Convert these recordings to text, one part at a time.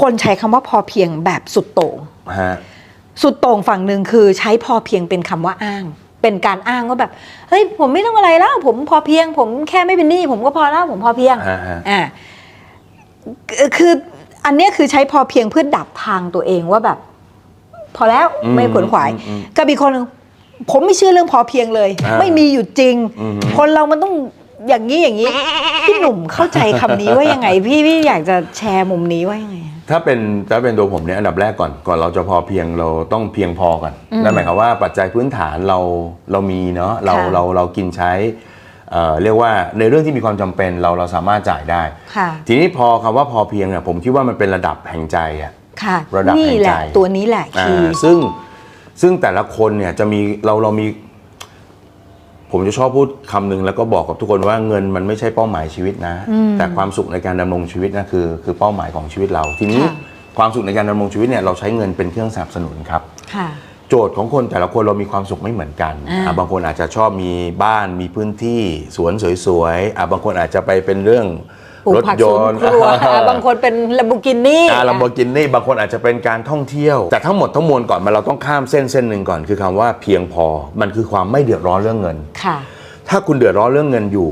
คนใช้คำว่าพอเพียงแบบสุดโต่งฮะสุดโต่งฝั่งหนึ่งคือใช้พอเพียงเป็นคำว่าอ้าง เป็นการอ้างว่าแบบเฮ้ยผมไม่ต้องอะไรแล้ว ผมพอเพียง ผมแค่ไม่เป็นหนี้ผมก็พอแล้วผมพอเพียงฮะฮะอ่าคือคืออันเนี้ยคือใช้พอเพียงเพื่อดับทางตัวเองว่าแบบ พอแล้วอืมไม่ขวนขวายอืมอืมกับอีกคนหนึ่งผมไม่เชื่อเรื่องพอเพียงเลยอ่าไม่มีอยู่จริงอืมคนเรามันต้อง อย่างนี้อย่างนี้พี่หนุ่มเข้าใจคำนี้ว่ายังไง พี่พี่อยากจะแชร์มุมนี้ว่ายังไง ถ้าเป็นถ้าเป็นตัวผมเนี่ยอันดับแรกก่อนก่อนเราจะพอเพียงเราต้องเพียงพอก่อนอืมนั่นหมายความว่าปัจจัยพื้นฐานเราเรามีเนาะเราค่ะเราเรากินใช้เอ่อเรียกว่าในเรื่องที่มีความจำเป็นเราเราสามารถจ่ายได้ค่ะทีนี้พอคำว่าพอเพียงเนี่ยผมคิดว่ามันเป็นระดับแห่งใจอะค่ะระดับนี่แห่งแหละใจตัวนี้แหละอ่าคือซึ่งซึ่งแต่ละคนเนี่ยจะมีเราเรามี ผมจะชอบพูดคำหนึ่งแล้วก็บอกกับทุกคนว่าเงินมันไม่ใช่เป้าหมายชีวิตนะอืมแต่ความสุขในการดำรงชีวิตนะคือคือเป้าหมายของชีวิตเรา ทีนี้ค่ะความสุขในการดำรงชีวิตเนี่ยเราใช้เงินเป็นเครื่องสนับสนุนครับค่ะโจทย์ของคนแต่ละคนเรามีความสุขไม่เหมือนกันอ่าอะบางคนอาจจะชอบมีบ้านมีพื้นที่สวนสวยๆอะบางคนอาจจะไปเป็นเรื่อง ปลูกรถผักยสวนนต์ครัวอะบางคนเป็นลัมโบกินี่ อ่าลัมโบกินี่บางคนอาจจะเป็นการท่องเที่ยว แต่ทั้งหมดทั้งมวลก่อนมาเราต้องข้ามเส้นเส้นหนึ่งก่อนคือคำว่าเพียงพอมันคือความไม่เดือดร้อนเรื่องเงิน ค่ะ ถ้าคุณเดือดร้อนเรื่องเงินอยู่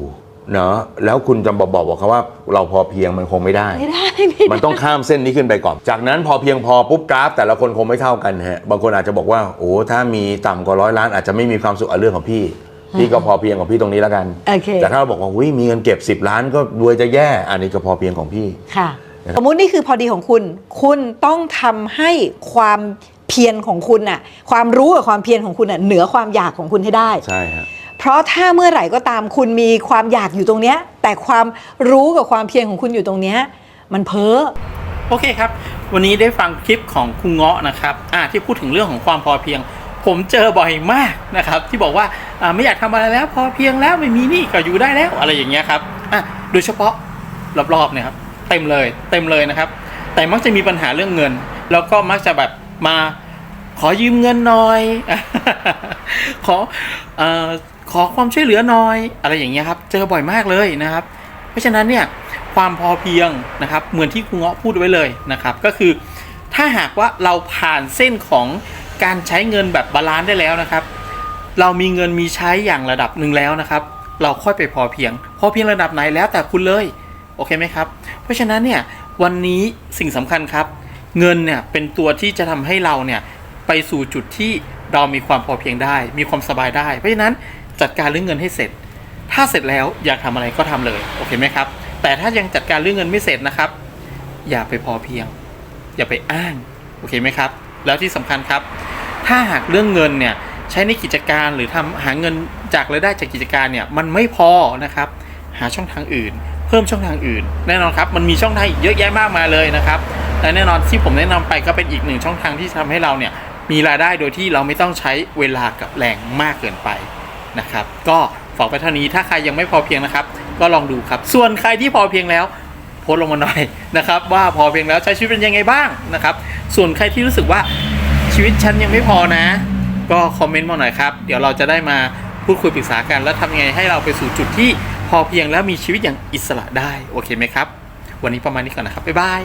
เนาะแล้วคุณจะบอกบอกบอกเขาว่าเราพอเพียงมันคงไม่ได้ ไม่ได้ไม่มันต้องข้ามเส้นนี้ขึ้นไปก่อน จากนั้นพอเพียงพอปุ๊บกราฟ แต่ละคนคงไม่เท่ากันฮะ บางคนอาจจะบอกว่า โอ้ถ้ามีต่ำกว่าร้อยล้านอาจจะไม่มีความสุขเอาเรื่องของพี่ พี่ก็พอเพียงของพี่ตรงนี้แล้วกันโอเคแต่ถ้าเราบอกว่าวิมีเงินเก็บ 10 ล้านก็รวยจะแย่ อันนี้ก็พอเพียงของพี่ค่ะ สมมุตินี่คือพอดีของคุณ คุณต้องทำให้ความเพียรของคุณน่ะ ความรู้กับความเพียรของคุณน่ะเหนือความอยากของคุณให้ได้ ใช่ฮะเพราะถ้าเมื่อไหร่ก็ตามคุณมีความอยากอยู่ตรงเนี้ย แต่ความรู้กับความเพียรของคุณอยู่ตรงเนี้ยมันเพ้อโอเคครับ วันนี้ได้ฟังคลิปของคุณเงาะนะครับอ่าที่พูดถึงเรื่องของความพอเพียง ผมเจอบ่อยมากนะครับ ที่บอกว่าไม่อยากทำอะไรแล้ว พอเพียงแล้วไม่มีนี่ก็อยู่ได้แล้วอะไรอย่างเงี้ยครับอะโดยเฉพาะรอบๆเนี่ยครับเต็มเลยเต็มเลยนะครับ แต่มักจะมีปัญหาเรื่องเงิน แล้วก็มักจะแบบมาขอยืมเงินหน่อย ขอเอ่อขอความช่วยเหลือหน่อย อะไรอย่างเงี้ยครับ เจอบ่อยมากเลยนะครับ เพราะฉะนั้นเนี่ยความพอเพียงนะครับ เหมือนที่ครูเงาะพูดไว้เลยนะครับ ก็คือถ้าหากว่าเราผ่านเส้นของ การใช้เงินแบบบาลานซ์ได้แล้วนะครับ เรามีเงินมีใช้อย่างระดับหนึ่งแล้วนะครับ เราค่อยไปพอเพียง พอเพียงระดับไหนแล้วแต่คุณเลยโอเคไหมครับ เพราะฉะนั้นเนี่ยวันนี้สิ่งสำคัญครับ เงินเนี่ยเป็นตัวที่จะทำให้เราเนี่ยไปสู่จุดที่เรามีความพอเพียงได้ มีความสบายได้ เพราะฉะนั้นจัดการเรื่องเงินให้เสร็จ ถ้าเสร็จแล้วอยากทำอะไรก็ทำเลยโอเคไหมครับ แต่ถ้ายังจัดการเรื่องเงินไม่เสร็จนะครับ อย่าไปพอเพียง อย่าไปอ้างโอเคไหมครับ แล้วที่สำคัญครับ ถ้าหากเรื่องเงินเนี่ยใช้ในกิจการหรือทำหาเงินจากรายได้จากกิจการเนี่ยมันไม่พอนะครับหาช่องทางอื่น เพิ่มช่องทางอื่น แน่นอนครับมันมีช่องทางอีกเยอะแยะมากมายเลยนะครับและแน่นอนที่ผมแนะนำไปก็เป็นอีกหนึ่งช่องทางที่ทำให้เราเนี่ยมีรายได้โดยที่เราไม่ต้องใช้เวลากับแรงมากเกินไปนะครับ ก็ฝากไปเท่านี้ถ้าใครยังไม่พอเพียงนะครับ ก็ลองดูครับ ส่วนใครที่พอเพียงแล้ว พสต์ลงมาหน่อยนะครับ ว่าพอเพียงแล้วใช้ชีวิตเป็นยังไงบ้างนะครับ ส่วนใครที่รู้สึกว่าชีวิตฉันยังไม่พอนะ ก็คอมเมนต์มาหน่อยครับ เดี๋ยวเราจะได้มาพูดคุยปรึกษากัน แล้วทำยังไงให้เราไปสู่จุดที่พอเพียงแล้วมีชีวิตอย่างอิสระได้โอเคไหมครับ วันนี้ประมาณนี้ก่อนนะครับบ๊ายบาย